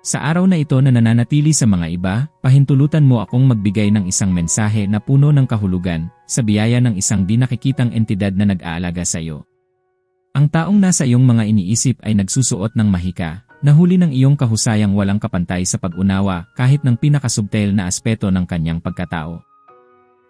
Sa araw na ito na nananatili sa mga iba, pahintulutan mo akong magbigay ng isang mensahe na puno ng kahulugan, sa biyaya ng isang di nakikitang entidad na nag-aalaga sa iyo. Ang taong nasa iyong mga iniisip ay nagsusuot ng mahika, nahuli ng iyong kahusayang walang kapantay sa pag-unawa kahit ng pinakasubtel na aspeto ng kanyang pagkatao.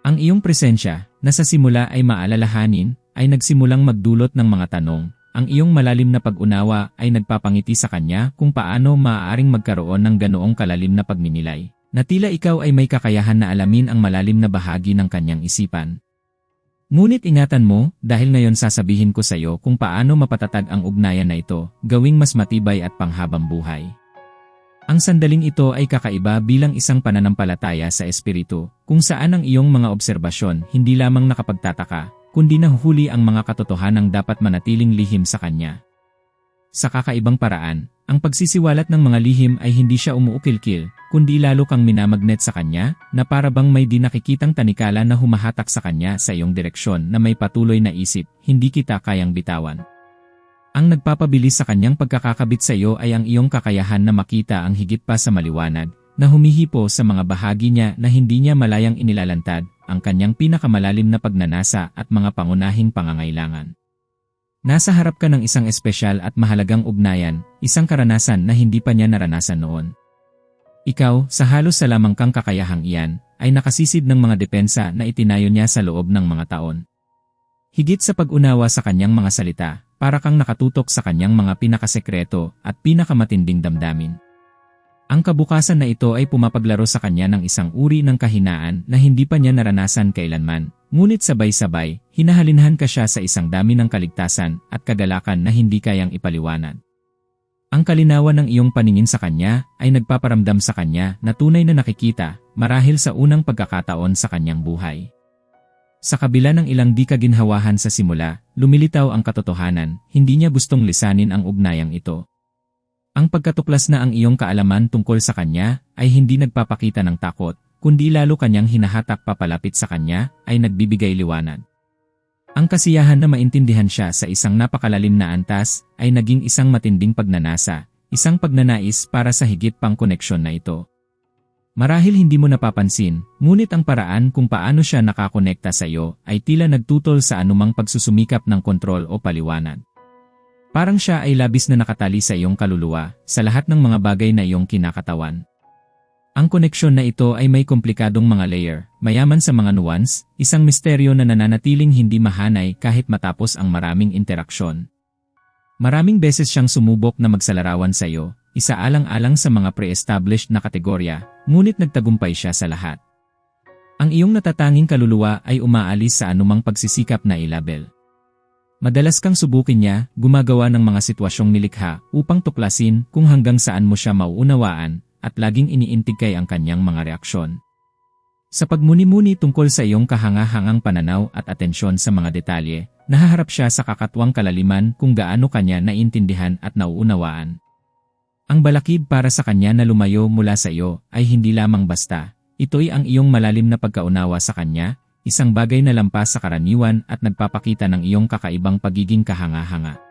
Ang iyong presensya, na sa simula ay maalalahanin, ay nagsimulang magdulot ng mga tanong, ang iyong malalim na pag-unawa ay nagpapangiti sa kanya kung paano maaaring magkaroon ng ganoong kalalim na pagninilay, na tila ikaw ay may kakayahan na alamin ang malalim na bahagi ng kanyang isipan. Ngunit ingatan mo, dahil ngayon sasabihin ko sa iyo kung paano mapatatag ang ugnayan na ito, gawing mas matibay at panghabang buhay. Ang sandaling ito ay kakaiba bilang isang pananampalataya sa espiritu, kung saan ang iyong mga obserbasyon hindi lamang nakapagtataka, kundi nahuhuli ang mga katotohanang dapat manatiling lihim sa kanya. Sa kakaibang paraan, ang pagsisiwalat ng mga lihim ay hindi siya umuukil-kil, kundi lalo kang minamagnet sa kanya, na para bang may di nakikitang tanikala na humahatak sa kanya sa iyong direksyon na may patuloy na isip, hindi kita kayang bitawan. Ang nagpapabilis sa kanyang pagkakakabit sa iyo ay ang iyong kakayahan na makita ang higit pa sa maliwanag, na humihipo sa mga bahagi niya na hindi niya malayang inilalantad, ang kanyang pinakamalalim na pagnanasa at mga pangunahing pangangailangan. Nasa harap ka ng isang espesyal at mahalagang ugnayan, isang karanasan na hindi pa niya naranasan noon. Ikaw, sa halos sa lamang kang kakayahang iyan, ay nakasisid ng mga depensa na itinayo niya sa loob ng mga taon. Higit sa pag-unawa sa kanyang mga salita, para kang nakatutok sa kanyang mga pinakasekreto at pinakamatinding damdamin. Ang kabukasan na ito ay pumapaglaro sa kanya ng isang uri ng kahinaan na hindi pa niya naranasan kailanman, ngunit sabay-sabay, hinahalinhan ka siya sa isang dami ng kaligtasan at kagalakan na hindi kayang ipaliwanag. Ang kalinawan ng iyong paningin sa kanya ay nagpaparamdam sa kanya na tunay na nakikita marahil sa unang pagkakataon sa kanyang buhay. Sa kabila ng ilang di kaginhawahan sa simula, lumilitaw ang katotohanan, hindi niya gustong lisanin ang ugnayang ito. Ang pagkatuklas na ang iyong kaalaman tungkol sa kanya ay hindi nagpapakita ng takot, kundi lalo kanyang hinahatak papalapit sa kanya ay nagbibigay liwanag. Ang kasiyahan na maintindihan siya sa isang napakalalim na antas ay naging isang matinding pagnanasa, isang pagnanais para sa higit pang koneksyon na ito. Marahil hindi mo napapansin, ngunit ang paraan kung paano siya nakakonekta sa iyo ay tila nagtutol sa anumang pagsusumikap ng kontrol o paliwanag. Parang siya ay labis na nakatali sa iyong kaluluwa, sa lahat ng mga bagay na iyong kinakatawan. Ang koneksyon na ito ay may komplikadong mga layer, mayaman sa mga nuance, isang misteryo na nananatiling hindi mahanay kahit matapos ang maraming interaksyon. Maraming beses siyang sumubok na magsalarawan sa iyo, isaalang-alang sa mga pre-established na kategorya, ngunit nagtagumpay siya sa lahat. Ang iyong natatanging kaluluwa ay umaalis sa anumang pagsisikap na ilabel. Madalas kang subukin niya, gumagawa ng mga sitwasyong nilikha upang tuklasin kung hanggang saan mo siya mauunawaan at laging iniintigkay ang kanyang mga reaksyon. Sa pagmuni-muni tungkol sa iyong kahangahangang pananaw at atensyon sa mga detalye, nahaharap siya sa kakatwang kalaliman kung gaano kanya naiintindihan at nauunawaan. Ang balakid para sa kanya na lumayo mula sa iyo ay hindi lamang basta, ito'y ang iyong malalim na pagkaunawa sa kanya isang bagay na lampas sa karaniwan at nagpapakita ng iyong kakaibang pagiging kahanga-hanga.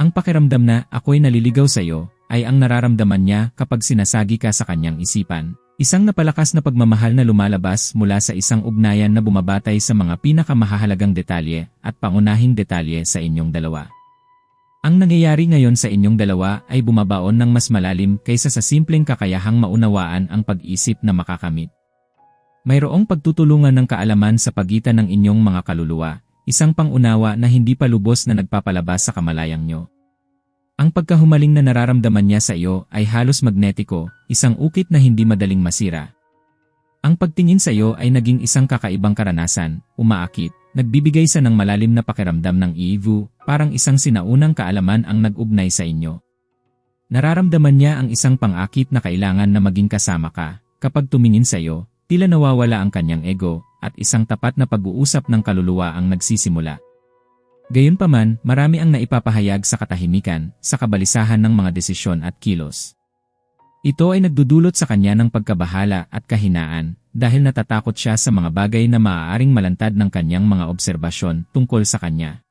Ang pakiramdam na ako'y naliligaw sa iyo ay ang nararamdaman niya kapag sinasagi ka sa kanyang isipan. Isang napalakas na pagmamahal na lumalabas mula sa isang ugnayan na bumabatay sa mga pinakamahalagang detalye at pangunahing detalye sa inyong dalawa. Ang nangyayari ngayon sa inyong dalawa ay bumabaon ng mas malalim kaysa sa simpleng kakayahang maunawaan ang pag-isip na makakamit. Mayroong pagtutulungan ng kaalaman sa pagitan ng inyong mga kaluluwa, isang pangunawa na hindi pa lubos na nagpapalabas sa kamalayang nyo. Ang pagkahumaling na nararamdaman niya sa iyo ay halos magnetiko, isang ukit na hindi madaling masira. Ang pagtingin sa iyo ay naging isang kakaibang karanasan, umaakit, nagbibigay sa ng malalim na pakiramdam ng iivu, parang isang sinaunang kaalaman ang nag-ugnay sa inyo. Nararamdaman niya ang isang pangakit na kailangan na maging kasama ka, kapag tumingin sa iyo, Tila nawawala ang kanyang ego at isang tapat na pag-uusap ng kaluluwa ang nagsisimula. Gayunpaman, marami ang naipapahayag sa katahimikan, sa kabalisahan ng mga desisyon at kilos. Ito ay nagdudulot sa kanya ng pagkabahala at kahinaan dahil natatakot siya sa mga bagay na maaaring malantad ng kanyang mga obserbasyon tungkol sa kanya.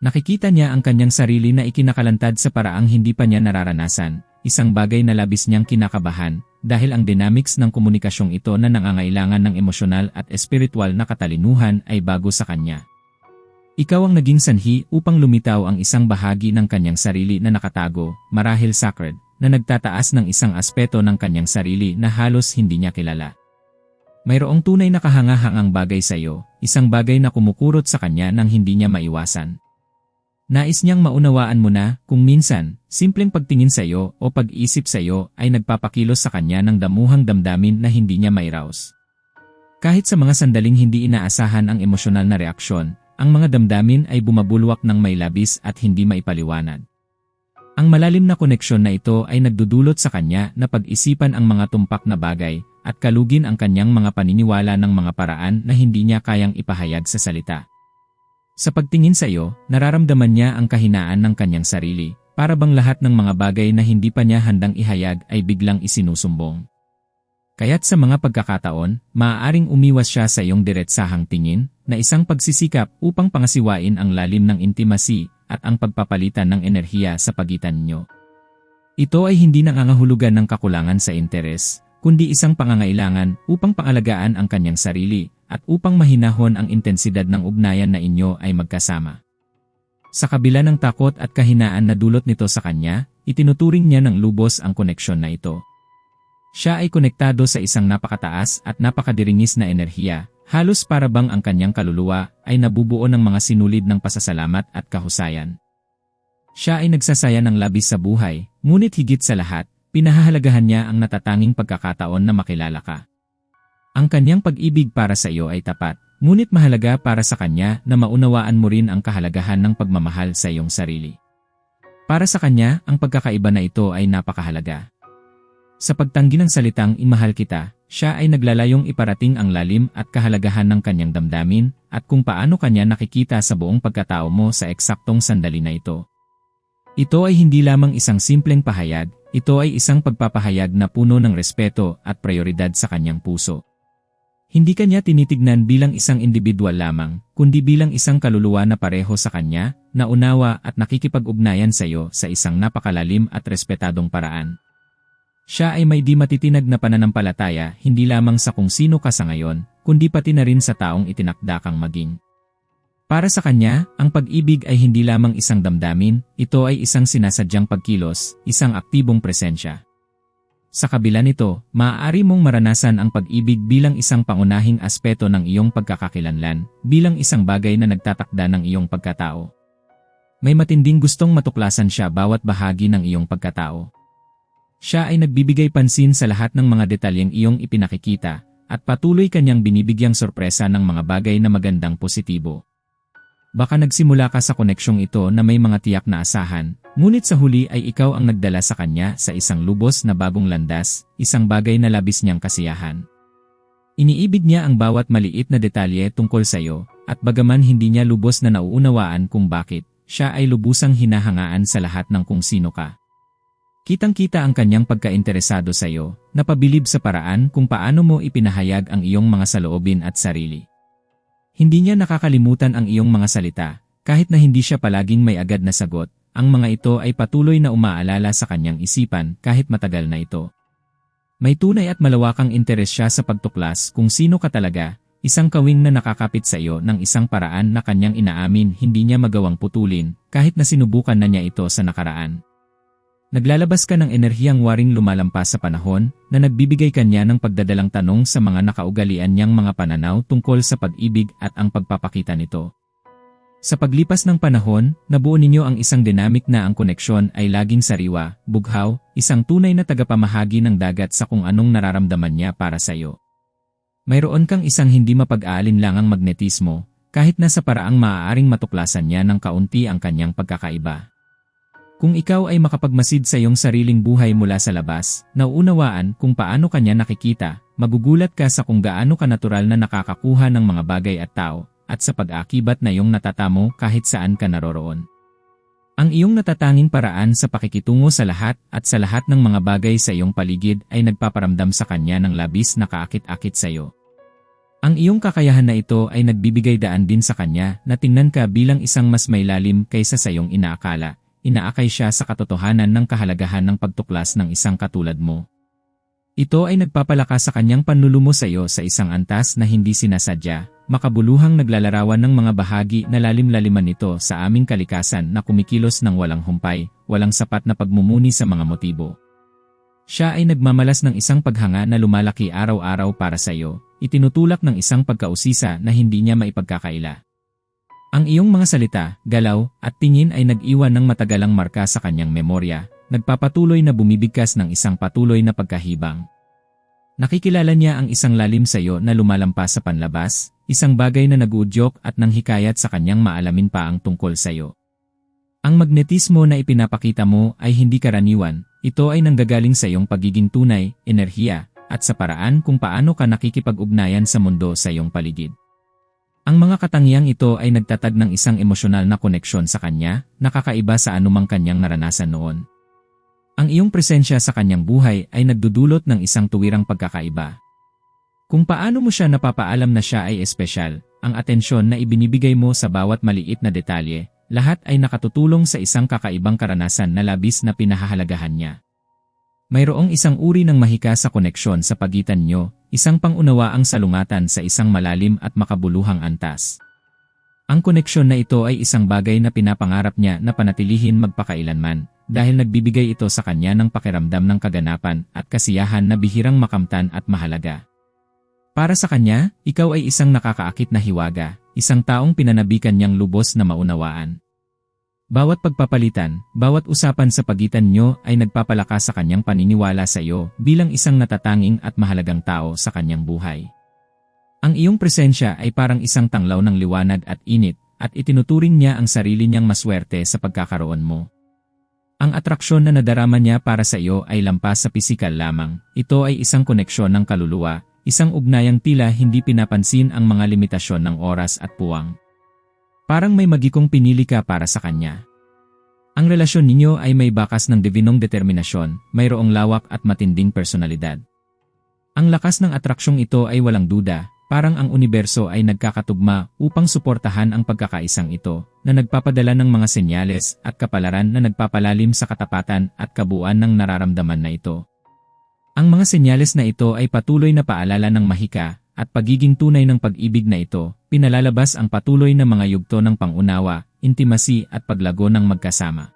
Nakikita niya ang kanyang sarili na ikinakalantad sa paraang hindi pa niya nararanasan, isang bagay na labis niyang kinakabahan, dahil ang dynamics ng komunikasyong ito na nangangailangan ng emosyonal at espiritual na katalinuhan ay bago sa kanya. Ikaw ang naging sanhi upang lumitaw ang isang bahagi ng kanyang sarili na nakatago, marahil sacred, na nagtataas ng isang aspeto ng kanyang sarili na halos hindi niya kilala. Mayroong tunay na kahangahangang bagay sa iyo, isang bagay na kumukurot sa kanya nang hindi niya maiwasan. Nais niyang maunawaan mo na kung minsan, simpleng pagtingin sa iyo o pag-isip sa iyo ay nagpapakilos sa kanya ng damuhang damdamin na hindi niya mairaos. Kahit sa mga sandaling hindi inaasahan ang emosyonal na reaksyon, ang mga damdamin ay bumabulwak ng may labis at hindi maipaliwanag. Ang malalim na koneksyon na ito ay nagdudulot sa kanya na pag-isipan ang mga tumpak na bagay at kalugin ang kanyang mga paniniwala ng mga paraan na hindi niya kayang ipahayag sa salita. Sa pagtingin sa iyo, nararamdaman niya ang kahinaan ng kanyang sarili, para bang lahat ng mga bagay na hindi pa niya handang ihayag ay biglang isinusumbong. Kaya't sa mga pagkakataon, maaaring umiwas siya sa iyong diretsahang tingin na isang pagsisikap upang pangasiwain ang lalim ng intimacy at ang pagpapalitan ng enerhiya sa pagitan ninyo. Ito ay hindi nangangahulugan ng kakulangan sa interes, kundi isang pangangailangan upang pangalagaan ang kanyang sarili at upang mahinahon ang intensidad ng ugnayan na inyo ay magkasama. Sa kabila ng takot at kahinaan na dulot nito sa kanya, itinuturing niya ng lubos ang koneksyon na ito. Siya ay konektado sa isang napakataas at napakadiringis na enerhiya, halos para bang ang kanyang kaluluwa ay nabubuo ng mga sinulid ng pasasalamat at kahusayan. Siya ay nagsasaya ng labis sa buhay, ngunit higit sa lahat, pinahahalagahan niya ang natatanging pagkakataon na makilala ka. Ang kanyang pag-ibig para sa iyo ay tapat, ngunit mahalaga para sa kanya na maunawaan mo rin ang kahalagahan ng pagmamahal sa iyong sarili. Para sa kanya, ang pagkakaiba na ito ay napakahalaga. Sa pagtanggi ng salitang imahal kita, siya ay naglalayong iparating ang lalim at kahalagahan ng kanyang damdamin at kung paano kanya nakikita sa buong pagkatao mo sa eksaktong sandali na ito. Ito ay hindi lamang isang simpleng pahayag, ito ay isang pagpapahayag na puno ng respeto at prioridad sa kanyang puso. Hindi kanya tinitignan bilang isang individual lamang, kundi bilang isang kaluluwa na pareho sa kanya, na unawa at nakikipag-ugnayan sa iyo sa isang napakalalim at respetadong paraan. Siya ay may di matitinag na pananampalataya hindi lamang sa kung sino ka sa ngayon, kundi pati na rin sa taong itinakda kang maging. Para sa kanya, ang pag-ibig ay hindi lamang isang damdamin, ito ay isang sinasadyang pagkilos, isang aktibong presensya. Sa kabila nito, maaari mong maranasan ang pag-ibig bilang isang pangunahing aspeto ng iyong pagkakakilanlan, bilang isang bagay na nagtatakda ng iyong pagkatao. May matinding gustong matuklasan siya bawat bahagi ng iyong pagkatao. Siya ay nagbibigay pansin sa lahat ng mga detalyeng iyong ipinakikita, at patuloy kanyang binibigyang sorpresa ng mga bagay na magandang positibo. Baka nagsimula ka sa koneksyong ito na may mga tiyak na asahan, ngunit sa huli ay ikaw ang nagdala sa kanya sa isang lubos na bagong landas, isang bagay na labis niyang kasiyahan. Iniibig niya ang bawat maliit na detalye tungkol sa iyo, at bagaman hindi niya lubos na nauunawaan kung bakit, siya ay lubusang hinahangaan sa lahat ng kung sino ka. Kitang-kita ang kanyang pagkainteresado sa iyo, napabilib sa paraan kung paano mo ipinahayag ang iyong mga saloobin at sarili. Hindi niya nakakalimutan ang iyong mga salita, kahit na hindi siya palaging may agad na sagot, ang mga ito ay patuloy na umaalala sa kanyang isipan kahit matagal na ito. May tunay at malawakang interes siya sa pagtuklas kung sino ka talaga, isang kawing na nakakapit sa iyo ng isang paraan na kanyang inaamin hindi niya magawang putulin kahit na sinubukan na niya ito sa nakaraan. Naglalabas ka ng enerhiyang waring lumalampas sa panahon na nagbibigay kanya ng pagdadalang tanong sa mga nakaugalian niyang mga pananaw tungkol sa pag-ibig at ang pagpapakita nito. Sa paglipas ng panahon, nabuo ninyo ang isang dynamic na ang koneksyon ay laging sariwa, bughaw, isang tunay na tagapamahagi ng dagat sa kung anong nararamdaman niya para sa iyo. Mayroon kang isang hindi mapag-aalinlangang magnetismo, kahit na sa paraang maaaring matuklasan niya ng kaunti ang kanyang pagkakaiba. Kung ikaw ay makapagmasid sa iyong sariling buhay mula sa labas, nauunawaan kung paano kanya nakikita, magugulat ka sa kung gaano ka natural na nakakakuha ng mga bagay at tao, at sa pag-akibat na iyong natatamo kahit saan ka naroroon. Ang iyong natatanging paraan sa pakikitungo sa lahat at sa lahat ng mga bagay sa iyong paligid ay nagpaparamdam sa kanya ng labis na kaakit-akit sa iyo. Ang iyong kakayahan na ito ay nagbibigay daan din sa kanya na tingnan ka bilang isang mas may lalim kaysa sa iyong inaakala, inaakay siya sa katotohanan ng kahalagahan ng pagtuklas ng isang katulad mo. Ito ay nagpapalakas sa kanyang panlulumo sa iyo sa isang antas na hindi sinasadya, makabuluhang naglalarawan ng mga bahagi na lalim-laliman nito sa aming kalikasan na kumikilos ng walang humpay, walang sapat na pagmumuni sa mga motibo. Siya ay nagmamalas ng isang paghanga na lumalaki araw-araw para sa iyo, itinutulak ng isang pagkausisa na hindi niya maipagkakaila. Ang iyong mga salita, galaw, at tingin ay nag-iwan ng matagalang marka sa kanyang memorya, nagpapatuloy na bumibigkas ng isang patuloy na pagkahibang. Nakikilala niya ang isang lalim sa iyo na lumalampas sa panlabas, isang bagay na nagudyok at nanghikayat sa kanyang maalamin pa ang tungkol sa iyo. Ang magnetismo na ipinapakita mo ay hindi karaniwan, ito ay nanggagaling sa iyong pagiging tunay, enerhiya, at sa paraan kung paano ka nakikipag-ugnayan sa mundo sa iyong paligid. Ang mga katangiang ito ay nagtatag ng isang emosyonal na koneksyon sa kanya, nakakaiba sa anumang kanyang naranasan noon. Ang iyong presensya sa kanyang buhay ay nagdudulot ng isang tuwirang pagkakaiba. Kung paano mo siya napapaalam na siya ay espesyal, ang atensyon na ibinibigay mo sa bawat maliit na detalye, lahat ay nakatutulong sa isang kakaibang karanasan na labis na pinahahalagahan niya. Mayroong isang uri ng mahika sa koneksyon sa pagitan nyo, isang pangunawaang salungatan sa isang malalim at makabuluhang antas. Ang koneksyon na ito ay isang bagay na pinapangarap niya na panatilihin magpakailanman, dahil nagbibigay ito sa kanya ng pakiramdam ng kaganapan at kasiyahan na bihirang makamtan at mahalaga. Para sa kanya, ikaw ay isang nakakaakit na hiwaga, isang taong pinanabikan niyang lubos na maunawaan. Bawat pagpapalitan, bawat usapan sa pagitan nyo ay nagpapalakas sa kanyang paniniwala sa iyo bilang isang natatanging at mahalagang tao sa kanyang buhay. Ang iyong presensya ay parang isang tanglaw ng liwanag at init at itinuturing niya ang sarili niyang maswerte sa pagkakaroon mo. Ang atraksyon na nadarama niya para sa iyo ay lampas sa pisikal lamang. Ito ay isang koneksyon ng kaluluwa, Isang ugnayang tila hindi pinapansin ang mga limitasyon ng oras at puwang. Parang may magikong pinili ka para sa kanya. Ang relasyon ninyo ay may bakas ng divinong determinasyon, mayroong lawak at matinding personalidad. Ang lakas ng atraksyong ito ay walang duda, parang ang universo ay nagkakatugma upang suportahan ang pagkakaisang ito, na nagpapadala ng mga senyales at kapalaran na nagpapalalim sa katapatan at kabuuan ng nararamdaman na ito. Ang mga senyales na ito ay patuloy na paalala ng mahika at pagiging tunay ng pag-ibig na ito, pinalalabas ang patuloy na mga yugto ng pangunawa, intimacy at paglago ng magkasama.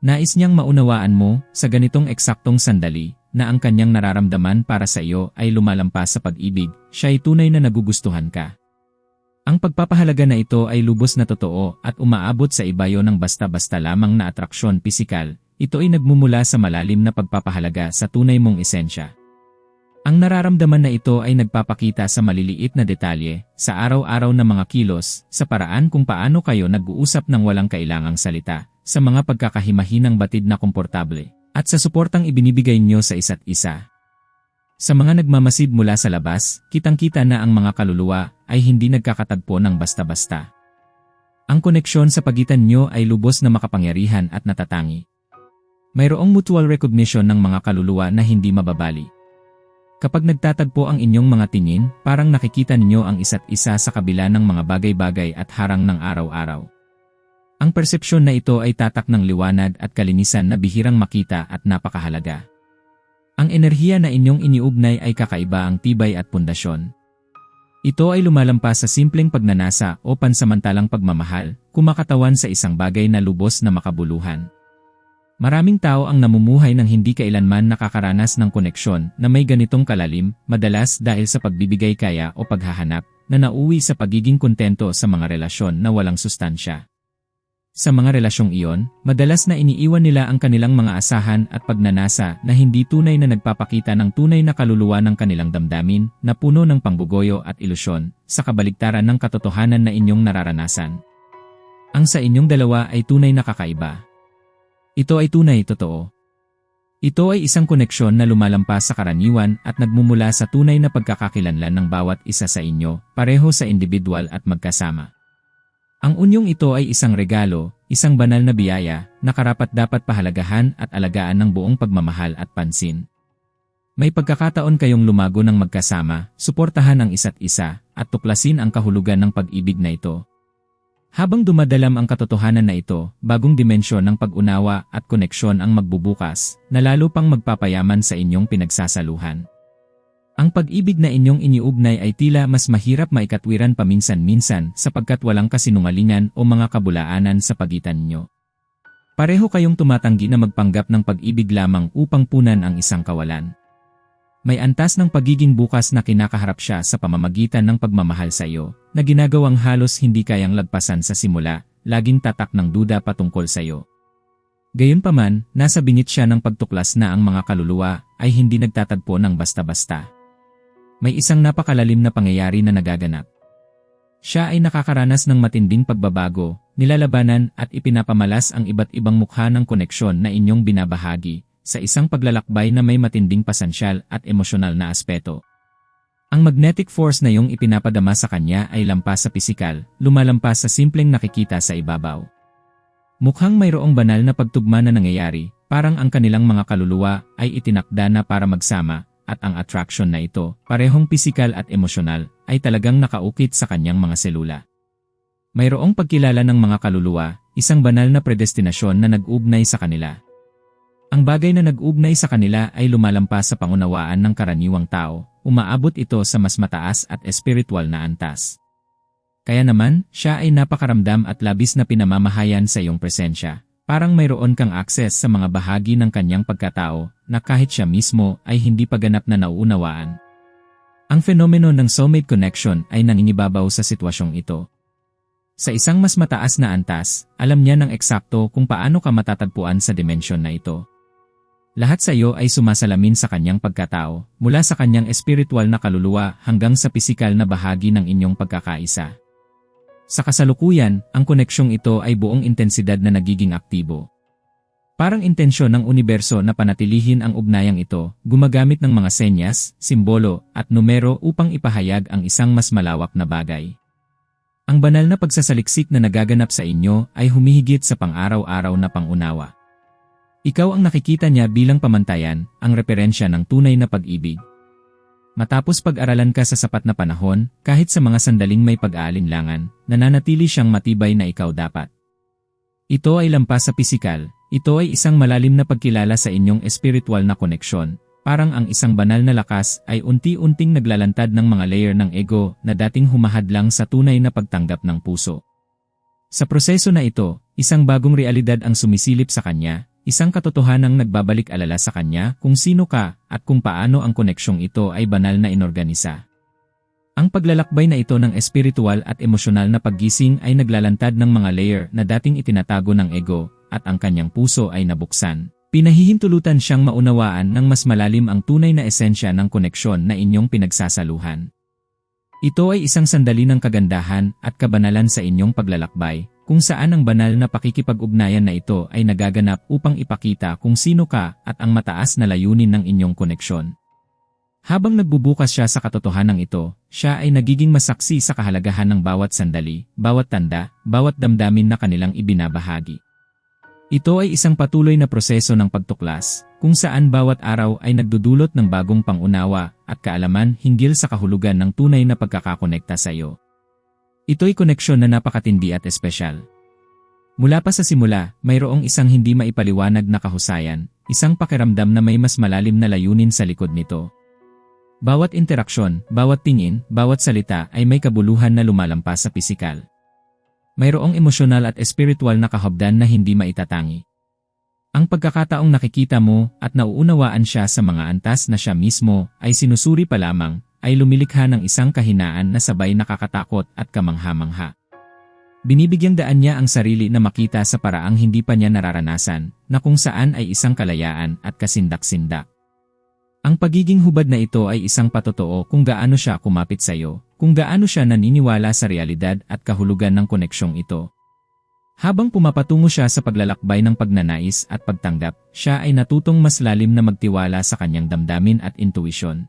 Nais niyang maunawaan mo, sa ganitong eksaktong sandali, na ang kanyang nararamdaman para sa iyo ay lumalampas sa pag-ibig, siya ay tunay na nagugustuhan ka. Ang pagpapahalaga na ito ay lubos na totoo at umaabot sa ibayo ng basta-basta lamang na atraksyon pisikal, ito ay nagmumula sa malalim na pagpapahalaga sa tunay mong esensya. Ang nararamdaman na ito ay nagpapakita sa maliliit na detalye, sa araw-araw na mga kilos, sa paraan kung paano kayo nag-uusap ng walang kailangang salita, sa mga pagkakahimahinang batid na komportable, at sa suportang ibinibigay nyo sa isa't isa. Sa mga nagmamasid mula sa labas, kitang-kita na ang mga kaluluwa ay hindi nagkakatagpo ng basta-basta. Ang koneksyon sa pagitan nyo ay lubos na makapangyarihan at natatangi. Mayroong mutual recognition ng mga kaluluwa na hindi mababali. Kapag nagtatagpo ang inyong mga tingin, parang nakikita ninyo ang isa't isa sa kabila ng mga bagay-bagay at harang ng araw-araw. Ang persepsyon na ito ay tatak ng liwanag at kalinisan na bihirang makita at napakahalaga. Ang enerhiya na inyong iniugnay ay kakaiba ang tibay at pundasyon. Ito ay lumalampas sa simpleng pagnanasa o pansamantalang pagmamahal, kumakatawan sa isang bagay na lubos na makabuluhan. Maraming tao ang namumuhay ng hindi kailanman nakakaranas ng koneksyon na may ganitong kalalim, madalas dahil sa pagbibigay kaya o paghahanap, na nauwi sa pagiging kontento sa mga relasyon na walang sustansya. Sa mga relasyong iyon, madalas na iniiwan nila ang kanilang mga asahan at pagnanasa na hindi tunay na nagpapakita ng tunay na kaluluwa ng kanilang damdamin na puno ng pangbugoyo at ilusyon, sa kabaligtaran ng katotohanan na inyong nararanasan. Ang sa inyong dalawa ay tunay na kakaiba. Ito ay tunay totoo. Ito ay isang koneksyon na lumalampas sa karaniwan at nagmumula sa tunay na pagkakakilanlan ng bawat isa sa inyo, pareho sa individual at magkasama. Ang unyong ito ay isang regalo, isang banal na biyaya, na karapat dapat pahalagahan at alagaan ng buong pagmamahal at pansin. May pagkakataon kayong lumago ng magkasama, suportahan ang isa't isa, at tuklasin ang kahulugan ng pag-ibig na ito. Habang dumadalam ang katotohanan na ito, bagong dimensyon ng pag-unawa at koneksyon ang magbubukas, na lalo pang magpapayaman sa inyong pinagsasaluhan. Ang pag-ibig na inyong iniugnay ay tila mas mahirap maikatwiran paminsan-minsan sapagkat walang kasinungalingan o mga kabulaanan sa pagitan nyo. Pareho kayong tumatanggi na magpanggap ng pag-ibig lamang upang punan ang isang kawalan. May antas ng pagiging bukas na kinakaharap siya sa pamamagitan ng pagmamahal sa iyo, na ginagawang halos hindi kayang lagpasan sa simula, laging tatak ng duda patungkol sa iyo. Gayunpaman, nasa bingit siya ng pagtuklas na ang mga kaluluwa ay hindi nagtatagpo ng basta-basta. May isang napakalalim na pangyayari na nagaganap. Siya ay nakakaranas ng matinding pagbabago, nilalabanan at ipinapamalas ang iba't ibang mukha ng koneksyon na inyong binabahagi, sa isang paglalakbay na may matinding pasansyal at emosyonal na aspeto. Ang magnetic force na iyong ipinapadama sa kanya ay lampas sa pisikal, lumalampas sa simpleng nakikita sa ibabaw. Mukhang mayroong banal na pagtugma na nangyayari, parang ang kanilang mga kaluluwa ay itinakda na para magsama, at ang attraction na ito, parehong pisikal at emosyonal, ay talagang nakaukit sa kanyang mga selula. Mayroong pagkilala ng mga kaluluwa, isang banal na predestinasyon na nag-ugnay sa kanila. Ang bagay na nag-ugnay sa kanila ay lumalampas sa pangunawaan ng karaniwang tao, umaabot ito sa mas mataas at espiritual na antas. Kaya naman, siya ay napakaramdam at labis na pinamamahayan sa iyong presensya. Parang mayroon kang akses sa mga bahagi ng kanyang pagkatao na kahit siya mismo ay hindi pa ganap na nauunawaan. Ang fenomeno ng soulmate connection ay nangingibabaw sa sitwasyong ito. Sa isang mas mataas na antas, alam niya ng eksakto kung paano ka matatagpuan sa dimensyon na ito. Lahat sa iyo ay sumasalamin sa kanyang pagkatao, mula sa kanyang espiritual na kaluluwa hanggang sa pisikal na bahagi ng inyong pagkakaisa. Sa kasalukuyan, ang koneksyong ito ay buong intensidad na nagiging aktibo. Parang intensyon ng universo na panatilihin ang ugnayang ito, gumagamit ng mga senyas, simbolo, at numero upang ipahayag ang isang mas malawak na bagay. Ang banal na pagsasaliksik na nagaganap sa inyo ay humihigit sa pang-araw-araw na pangunawa. Ikaw ang nakikita niya bilang pamantayan, ang referensya ng tunay na pag-ibig. Matapos pag-aralan ka sa sapat na panahon, kahit sa mga sandaling may pag-aalinlangan, nananatili siyang matibay na ikaw dapat. Ito ay lampas sa pisikal, ito ay isang malalim na pagkilala sa inyong espiritual na koneksyon, parang ang isang banal na lakas ay unti-unting naglalantad ng mga layer ng ego na dating humahadlang sa tunay na pagtanggap ng puso. Sa proseso na ito, isang bagong realidad ang sumisilip sa kanya, Isang katotohanang nagbabalik alala sa kanya kung sino ka at kung paano ang koneksyong ito ay banal na inorganisa. Ang paglalakbay na ito ng espiritual at emosyonal na paggising ay naglalantad ng mga layer na dating itinatago ng ego at ang kanyang puso ay nabuksan. Pinahihintulutan siyang maunawaan ng mas malalim ang tunay na esensya ng koneksyon na inyong pinagsasaluhan. Ito ay isang sandali ng kagandahan at kabanalan sa inyong paglalakbay, kung saan ang banal na pakikipag-ugnayan na ito ay nagaganap upang ipakita kung sino ka at ang mataas na layunin ng inyong koneksyon. Habang nagbubukas siya sa katotohanan ito, siya ay nagiging masaksi sa kahalagahan ng bawat sandali, bawat tanda, bawat damdamin na kanilang ibinabahagi. Ito ay isang patuloy na proseso ng pagtuklas, kung saan bawat araw ay nagdudulot ng bagong pangunawa at kaalaman hinggil sa kahulugan ng tunay na pagkakakonekta sa iyo. Ito'y koneksyon na napakatindi at espesyal. Mula pa sa simula, mayroong isang hindi maipaliwanag na kahusayan, isang pakiramdam na may mas malalim na layunin sa likod nito. Bawat interaksyon, bawat tingin, bawat salita ay may kabuluhan na lumalampas sa pisikal. Mayroong emosyonal at espiritual na kahabdan na hindi maitatangi. Ang pagkakataong nakikita mo at nauunawaan siya sa mga antas na siya mismo ay sinusuri pa lamang ay lumilikha ng isang kahinaan na sabay nakakatakot at kamangha-mangha. Binibigyang daan niya ang sarili na makita sa paraang hindi pa niya nararanasan, na kung saan ay isang kalayaan at kasindak-sindak. Ang pagiging hubad na ito ay isang patotoo kung gaano siya kumapit sa iyo, kung gaano siya naniniwala sa realidad at kahulugan ng koneksyong ito. Habang pumapatungo siya sa paglalakbay ng pagnanais at pagtanggap, siya ay natutong mas lalim na magtiwala sa kanyang damdamin at intuisyon.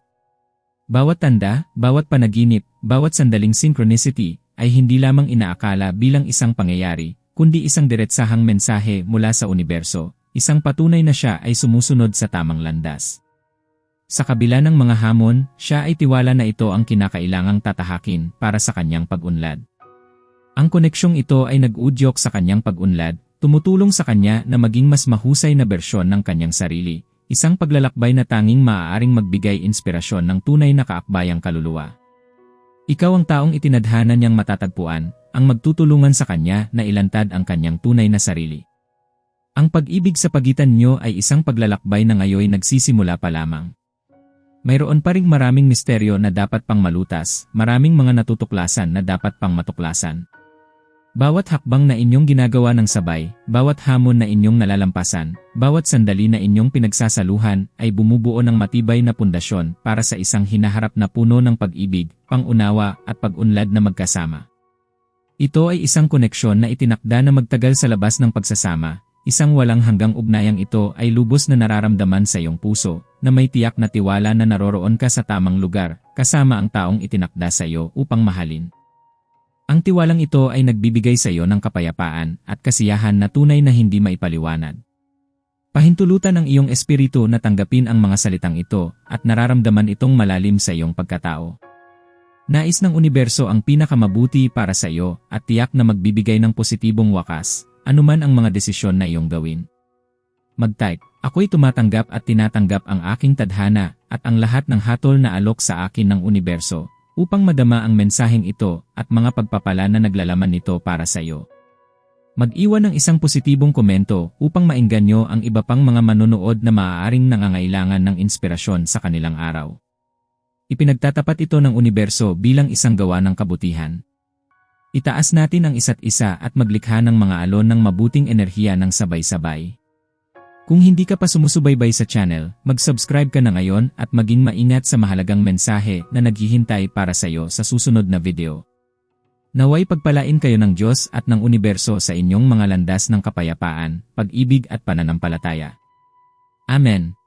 Bawat tanda, bawat panaginip, bawat sandaling synchronicity ay hindi lamang inaakala bilang isang pangyayari, kundi isang diretsahang mensahe mula sa universo, isang patunay na siya ay sumusunod sa tamang landas. Sa kabila ng mga hamon, siya ay tiwala na ito ang kinakailangang tatahakin para sa kanyang pag-unlad. Ang koneksyong ito ay nag-udyok sa kanyang pag-unlad, tumutulong sa kanya na maging mas mahusay na bersyon ng kanyang sarili, isang paglalakbay na tanging maaaring magbigay inspirasyon ng tunay na kaakbayang kaluluwa. Ikaw ang taong itinadhana niyang matatagpuan, ang magtutulungan sa kanya na ilantad ang kanyang tunay na sarili. Ang pag-ibig sa pagitan niyo ay isang paglalakbay na ngayoy nagsisimula pa lamang. Mayroon pa ring maraming misteryo na dapat pang malutas, maraming mga natutuklasan na dapat pang matuklasan. Bawat hakbang na inyong ginagawa ng sabay, bawat hamon na inyong nalalampasan, bawat sandali na inyong pinagsasaluhan ay bumubuo ng matibay na pundasyon para sa isang hinaharap na puno ng pag-ibig, pangunawa at pag-unlad na magkasama. Ito ay isang koneksyon na itinakda na magtagal sa labas ng pagsasama, Isang walang hanggang ugnayang ito ay lubos na nararamdaman sa iyong puso, na may tiyak na tiwala na naroroon ka sa tamang lugar, kasama ang taong itinakda sa iyo upang mahalin. Ang tiwalang ito ay nagbibigay sa iyo ng kapayapaan at kasiyahan na tunay na hindi maipaliwanag. Pahintulutan ang iyong espiritu na tanggapin ang mga salitang ito at nararamdaman itong malalim sa iyong pagkatao. Nais ng universo ang pinakamabuti para sa iyo at tiyak na magbibigay ng positibong wakas anuman ang mga desisyon na iyong gawin. Mag-type, ako'y tumatanggap at tinatanggap ang aking tadhana at ang lahat ng hatol na alok sa akin ng universo upang madama ang mensaheng ito at mga pagpapala na naglalaman nito para sa iyo. Mag-iwan ng isang positibong komento upang maingganyo ang iba pang mga manonood na maaaring nangangailangan ng inspirasyon sa kanilang araw. Ipinagtatapat ito ng universo bilang isang gawa ng kabutihan. Itaas natin ang isa't isa at maglikha ng mga alon ng mabuting enerhiya ng sabay-sabay. Kung hindi ka pa sumusubaybay sa channel, mag-subscribe ka na ngayon at maging maingat sa mahalagang mensahe na naghihintay para sa iyo sa susunod na video. Naway pagpalain kayo ng Diyos at ng universo sa inyong mga landas ng kapayapaan, pag-ibig at pananampalataya. Amen.